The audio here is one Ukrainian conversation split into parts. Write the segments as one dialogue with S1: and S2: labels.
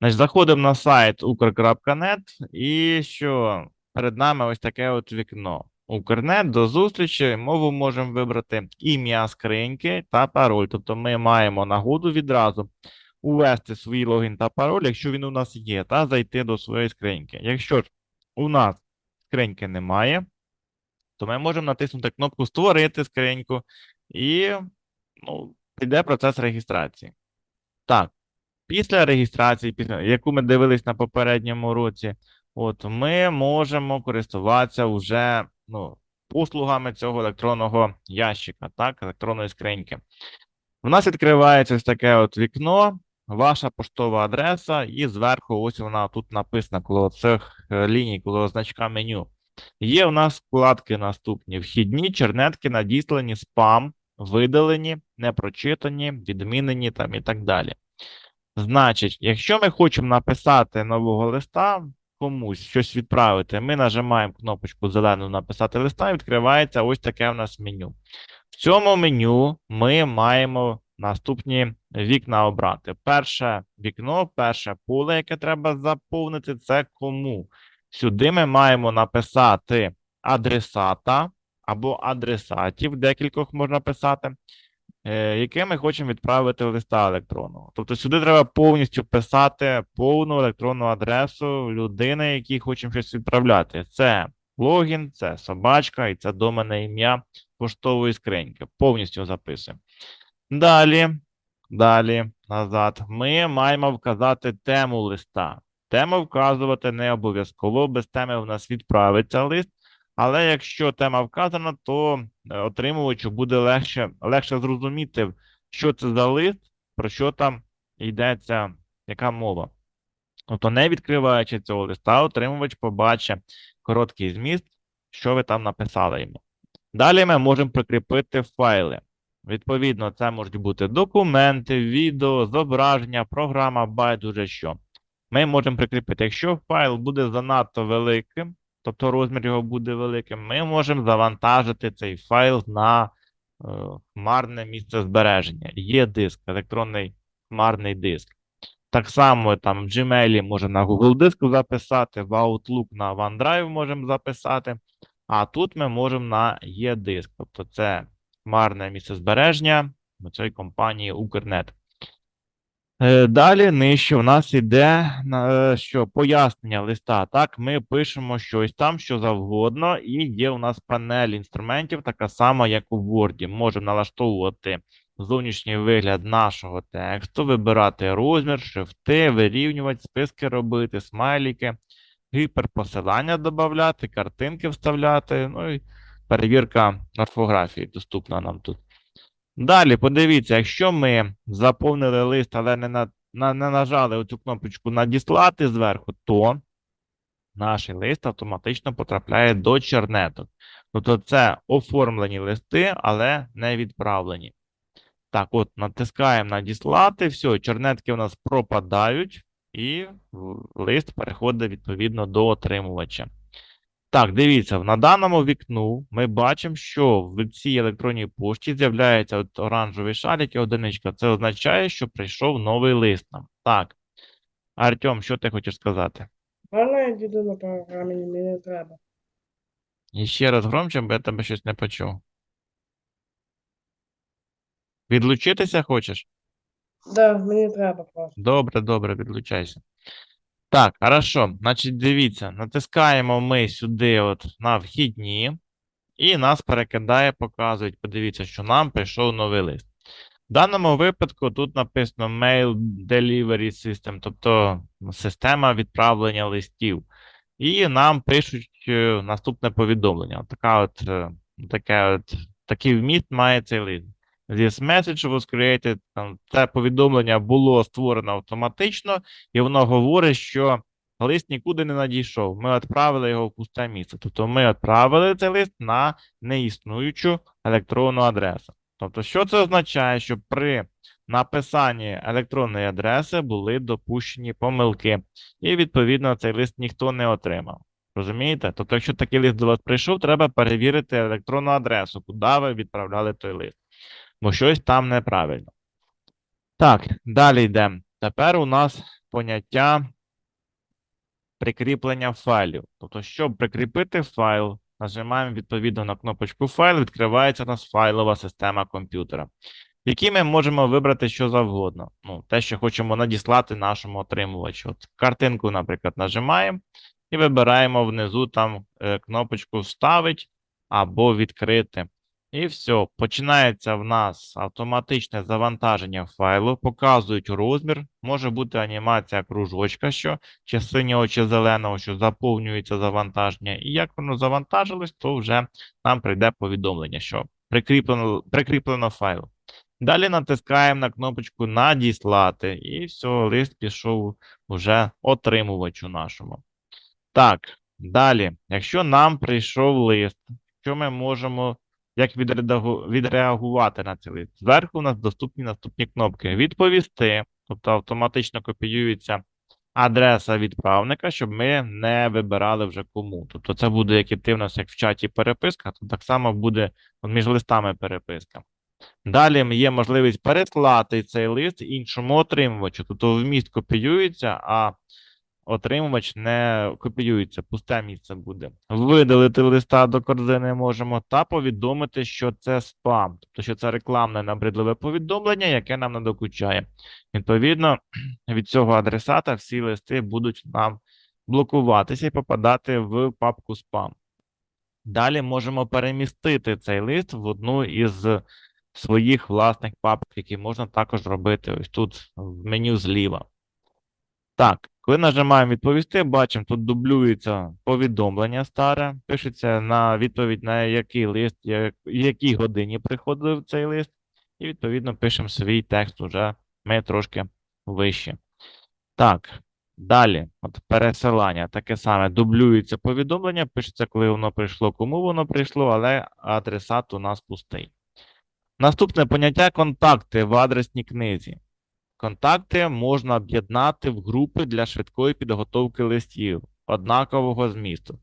S1: Значить, заходимо на сайт ukr.net і що перед нами ось таке от вікно. Укрнет до зустрічі. Мову можемо вибрати ім'я скриньки та пароль. Тобто ми маємо нагоду відразу увести свій логін та пароль, якщо він у нас є, та зайти до своєї скриньки. Якщо ж у нас скриньки немає, то ми можемо натиснути кнопку Створити скриньку і ну, піде процес реєстрації. Так, після реєстрації, після, яку ми дивились на попередньому році, от ми можемо користуватися вже ну, послугами цього електронного ящика, так, електронної скриньки. У нас відкривається ось таке от вікно, ваша поштова адреса, і зверху ось вона тут написана коло цих е, ліній, коло значка меню. Є у нас вкладки наступні: вхідні, чернетки, надіслані, спам, видалені, непрочитані, відмінені там і так далі. Значить, якщо ми хочемо написати нового листа, комусь щось відправити, ми нажимаємо кнопочку зелену написати листа, і відкривається ось таке у нас меню. В цьому меню ми маємо наступні вікна обрати. Перше вікно, перше поле, яке треба заповнити, це кому. Сюди ми маємо написати адресата або адресатів, декількох можна писати, яке ми хочемо відправити листа електронного. Тобто сюди треба повністю писати повну електронну адресу людини, якій хочемо щось відправляти. Це логін, це собачка і це доменне ім'я поштової скриньки. Повністю записуємо. Далі, далі, назад. Ми маємо вказати тему листа. Тему вказувати не обов'язково, без теми в нас відправиться лист. Але якщо тема вказана, то е, отримувачу буде легше, легше зрозуміти, що це за лист, про що там йдеться, яка мова. Тобто, не відкриваючи цього листа, отримувач побачить короткий зміст, що ви там написали йому. Далі ми можемо прикріпити файли. Відповідно, це можуть бути документи, відео, зображення, програма, байдуже що. Ми можемо прикріпити. Якщо файл буде занадто великим, тобто розмір його буде великим, ми можемо завантажити цей файл на е, хмарне місце збереження. Є диск, електронний хмарний диск. Так само там в Gmail можемо на Google диск записати, в Outlook на OneDrive можемо записати, а тут ми можемо на є-диск. Тобто це хмарне місце збереження цієї компанії Укрнет. Е, Далі нижче у нас іде е, що пояснення листа. Так, ми пишемо щось там, що завгодно, і є у нас панель інструментів, така сама, як у Word. Можемо налаштовувати зовнішній вигляд нашого тексту, вибирати розмір, шрифти, вирівнювати, списки робити, смайлики, гіперпосилання додавати, картинки вставляти. Ну і перевірка орфографії доступна нам тут. Далі, подивіться, якщо ми заповнили лист, але не, на, на, не нажали оцю кнопочку надіслати зверху, то наш лист автоматично потрапляє до чернеток. Тобто це оформлені листи, але не відправлені. Так, от, натискаємо надіслати, все, чернетки у нас пропадають, і лист переходить відповідно до отримувача. Так, дивіться, на даному вікну ми бачимо, що в цій електронній пошті з'являється от оранжевий шарик і одиничка. Це означає, що прийшов новий лист нам. Так. Артем, що ти хочеш сказати?
S2: Можна я діду на програмі, мені не треба.
S1: І ще раз громче, бо я тебе щось не почув. Відлучитися хочеш?
S2: Да, мені треба просто.
S1: Добре, добре, відлучайся. Так, хорошо. Значить, дивіться, натискаємо ми сюди от на вхідні, і нас перекидає, показують, подивіться, що нам прийшов новий лист. В даному випадку тут написано Mail Delivery System, тобто система відправлення листів. І нам пишуть е, наступне повідомлення. Така от, е, таке от, такий вміст має цей лист. This message was created, там, це повідомлення було створено автоматично, і воно говорить, що лист нікуди не надійшов. Ми відправили його в пусте місце. Тобто ми відправили цей лист на неіснуючу електронну адресу. Тобто, що це означає, що при написанні електронної адреси були допущені помилки, і відповідно цей лист ніхто не отримав. Розумієте? Тобто, якщо такий лист до вас прийшов, треба перевірити електронну адресу, куди ви відправляли той лист, бо щось там неправильно. Так, далі йдемо. Тепер у нас поняття прикріплення файлів. Тобто, щоб прикріпити файл, нажимаємо відповідно на кнопочку файл, відкривається у нас файлова система комп'ютера, в якій ми можемо вибрати що завгодно. Ну, те, що хочемо надіслати нашому отримувачу. От картинку, наприклад, нажимаємо і вибираємо внизу там е, кнопочку Вставить або відкрити. І все, починається в нас автоматичне завантаження файлу, показують розмір, може бути анімація кружочка, що чи синього, чи зеленого, що заповнюється завантаження. І як воно завантажилось, то вже нам прийде повідомлення, що прикріплено, прикріплено файл. Далі натискаємо на кнопочку Надіслати, і все, лист пішов уже отримувачу нашому. Так, далі, якщо нам прийшов лист, що ми можемо як відреагувати на цей лист? Зверху у нас доступні наступні кнопки: Відповісти, тобто автоматично копіюється адреса відправника, щоб ми не вибирали вже кому. Тобто це буде як іти в нас як в чаті переписка, то так само буде між листами переписка. Далі є можливість переслати цей лист іншому отримувачу. Тобто вміст копіюється, а отримувач не копіюється, пусте місце буде. Видалити листа до корзини можемо та повідомити, що це спам, тобто що це рекламне набридливе повідомлення, яке нам надокучає. Відповідно, від цього адресата всі листи будуть нам блокуватися і попадати в папку спам. Далі можемо перемістити цей лист в одну із своїх власних папок, які можна також робити ось тут в меню зліва. Так, коли нажимаємо відповісти, бачимо, тут дублюється повідомлення старе, пишеться на відповідь на який лист, я- в якій годині приходив цей лист, і відповідно пишемо свій текст уже ми трошки вище. Так, далі, от пересилання, таке саме, дублюється повідомлення, пишеться, коли воно прийшло, кому воно прийшло, але адресат у нас пустий. Наступне поняття контакти в адресній книзі. Контакти можна об'єднати в групи для швидкої підготовки листів однакового змісту.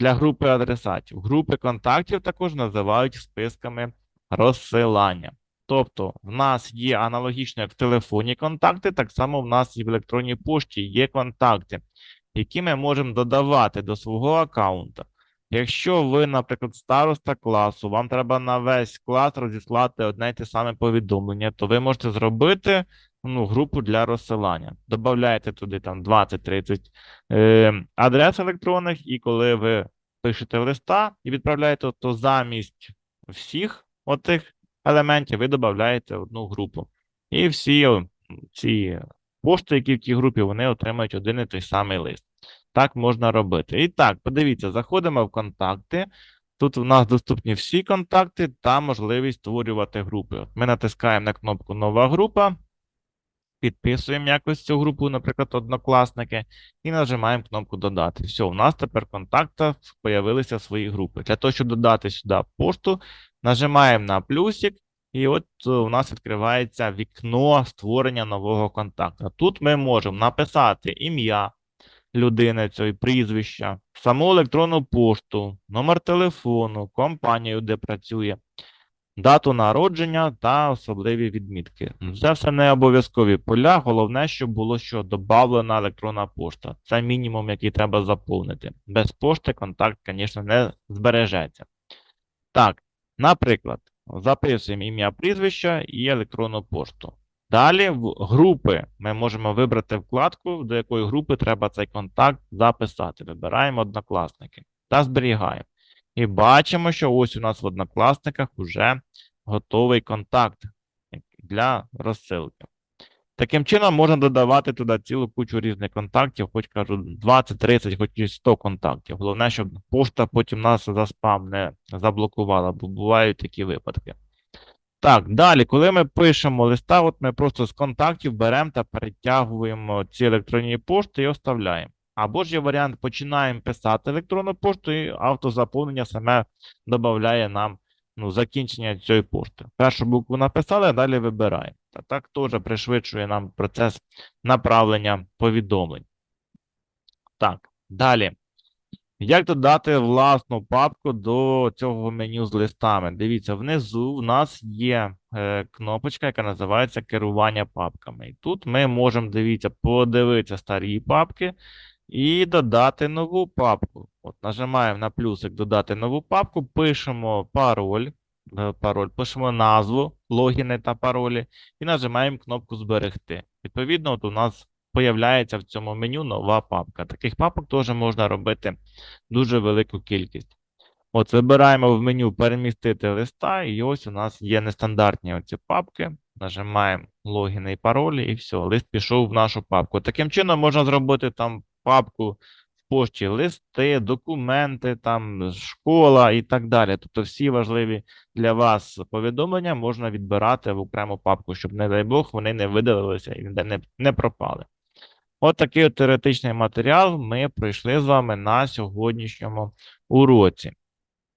S1: Для групи адресатів. Групи контактів також називають списками розсилання. Тобто, в нас є аналогічно як в телефоні контакти, так само в нас і в електронній пошті є контакти, які ми можемо додавати до свого аккаунта. Якщо ви, наприклад, староста класу, вам треба на весь клас розіслати одне й те саме повідомлення, то ви можете зробити ну, групу для розсилання. Добавляєте туди там 20-30 е, адрес електронних, і коли ви пишете листа і відправляєте, то замість всіх отих елементів ви додаєте одну групу. І всі ці пошти, які в тій групі, вони отримають один і той самий лист. Так можна робити. І так, подивіться, заходимо в контакти. Тут у нас доступні всі контакти та можливість створювати групи. Ми натискаємо на кнопку Нова група, підписуємо якось цю групу, наприклад, однокласники, і нажимаємо кнопку Додати. Все, у нас тепер в контактах з'явилися свої групи. Для того, щоб додати сюди пошту, нажимаємо на плюсик, і от е, у нас відкривається вікно створення нового контакту. Тут ми можемо написати ім'я людини, цієї прізвища, саму електронну пошту, номер телефону, компанію, де працює, дату народження та особливі відмітки. Це все не обов'язкові поля. Головне, щоб було що додавлена електронна пошта. Це мінімум, який треба заповнити. Без пошти контакт, звісно, не збережеться. Так, наприклад, записуємо ім'я прізвища і електронну пошту. Далі в групи ми можемо вибрати вкладку, до якої групи треба цей контакт записати. Вибираємо однокласники та зберігаємо. І бачимо, що ось у нас в однокласниках вже готовий контакт для розсилки. Таким чином можна додавати туди цілу кучу різних контактів, хоч кажу 20, 30, хоч і 100 контактів. Головне, щоб пошта потім нас за спам не заблокувала, бо бувають такі випадки. Так, далі, коли ми пишемо листа, от ми просто з контактів беремо та перетягуємо ці електронні пошти і оставляємо. Або ж є варіант, починаємо писати електронну пошту, і автозаповнення саме додає нам ну, закінчення цієї пошти. Першу букву написали, а далі вибираємо. Та так теж пришвидшує нам процес направлення повідомлень. Так, далі. Як додати власну папку до цього меню з листами? Дивіться, внизу в нас є е, кнопочка, яка називається керування папками. І тут ми можемо, дивіться, подивитися старі папки і додати нову папку. От нажимаємо на плюсик додати нову папку, пишемо пароль, е, пароль, пишемо назву, логіни та паролі і нажимаємо кнопку зберегти. Відповідно, от у нас появляється в цьому меню нова папка. Таких папок теж можна робити дуже велику кількість. От вибираємо в меню перемістити листа, і ось у нас є нестандартні оці папки. Нажимаємо логіни і паролі, і все, лист пішов в нашу папку. Таким чином можна зробити там папку в пошті листи, документи, там школа і так далі. Тобто всі важливі для вас повідомлення можна відбирати в окрему папку, щоб, не дай Бог, вони не видалилися і не, не пропали. От такий от теоретичний матеріал ми пройшли з вами на сьогоднішньому уроці.